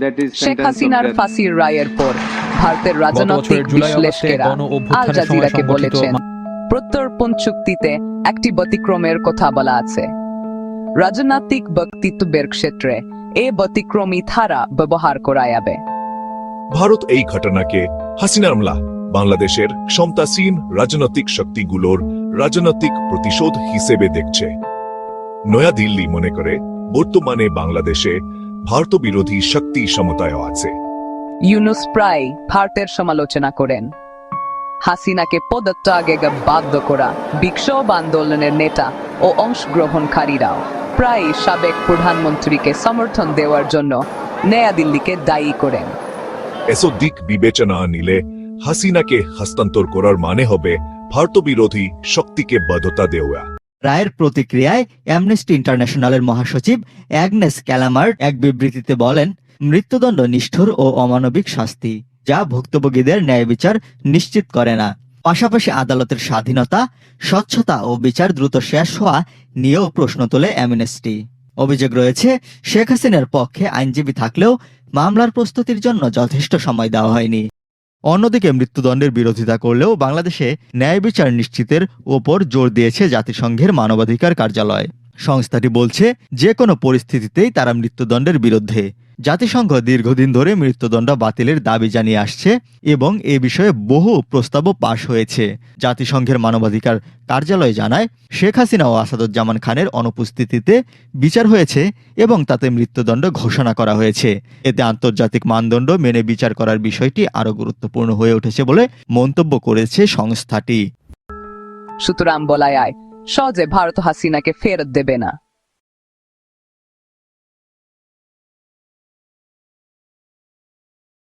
that is Sheikh হাসিনার ফাঁসির রায়ের পর ভারতের রাজনৈতিক বিশ্লেষকেরা আল জাজিরাকে বলেছেন প্রত্যর্পণ চুক্তিতে একটি ব্যতিক্রমের কথা বলা আছে। রাজনৈতিক বক্তৃত্বের ক্ষেত্রে এ ব্যতিক্রমী ধারা ব্যবহার করা যাবে। ভারত এই ঘটনাকে হাসিনা আমলা বাংলাদেশের ক্ষমতাসীন রাজনৈতিক শক্তিগুলোর রাজনৈতিক প্রতিশোধ হিসেবে দেখছে। নয়াদিল্লি মনে করে বর্তমানে বাংলাদেশে ভারত বিরোধী শক্তি সমতায় আছে। ইউনুস প্রায় ভারতের সমালোচনা করেন। হাসিনাকে পদত্যাগে বাধ্য করা বিক্ষোভ আন্দোলনের নেতা ও অংশগ্রহণকারীরাও প্রায় সাবেক প্রধানমন্ত্রীকে সমর্থন দেওয়ার জন্য নয়াদিল্লিকে দায়ী করেন। এসব দিক বিবেচনা নিলে হাসিনাকে হস্তান্তর করার মানে হবে ভারত বিরোধী শক্তিকে বাধ্যতা দেওয়া। রায়ের প্রতিক্রিয়ায় অ্যামনেস্টি ইন্টারন্যাশনালের মহাসচিব অ্যাগনেস ক্যালামার্ট এক বিবৃতিতে বলেন, মৃত্যুদণ্ড নিষ্ঠুর ও অমানবিক শাস্তি, যা ভুক্তভোগীদের ন্যায় বিচার নিশ্চিত করে না। পাশাপাশি আদালতের স্বাধীনতা, স্বচ্ছতা ও বিচার দ্রুত শেষ হওয়া নিয়েও প্রশ্ন তোলে অ্যামনেস্টি অভিযোগ রয়েছে, শেখ হাসিনার পক্ষে আইনজীবী থাকলেও মামলার প্রস্তুতির জন্য যথেষ্ট সময় দেওয়া হয়নি। অন্যদিকে মৃত্যুদণ্ডের বিরোধিতা করলেও বাংলাদেশে ন্যায় বিচার নিশ্চিতের ওপর জোর দিয়েছে জাতিসংঘের মানবাধিকার কার্যালয়। সংস্থাটি বলছে, যে কোনো পরিস্থিতিতেই তারা মৃত্যুদণ্ডের বিরুদ্ধে। জাতিসংঘ দীর্ঘদিন ধরে মৃত্যুদণ্ড বাতিলের দাবি জানিয়ে আসছে এবং এ বিষয়ে বহু প্রস্তাবও পাশ হয়েছে। জাতিসংঘের মানবাধিকার কার্যালয় জানায়, শেখ হাসিনা ও আসাদুজ্জামান খানের অনুপস্থিতিতে বিচার হয়েছে এবং তাতে মৃত্যুদণ্ড ঘোষণা করা হয়েছে। এতে আন্তর্জাতিক মানদণ্ড মেনে বিচার করার বিষয়টি আরও গুরুত্বপূর্ণ হয়ে উঠেছে বলে মন্তব্য করেছে সংস্থাটি। সুতরাং বলা যায় সহজে ভারত হাসিনাকে ফেরত দেবে না।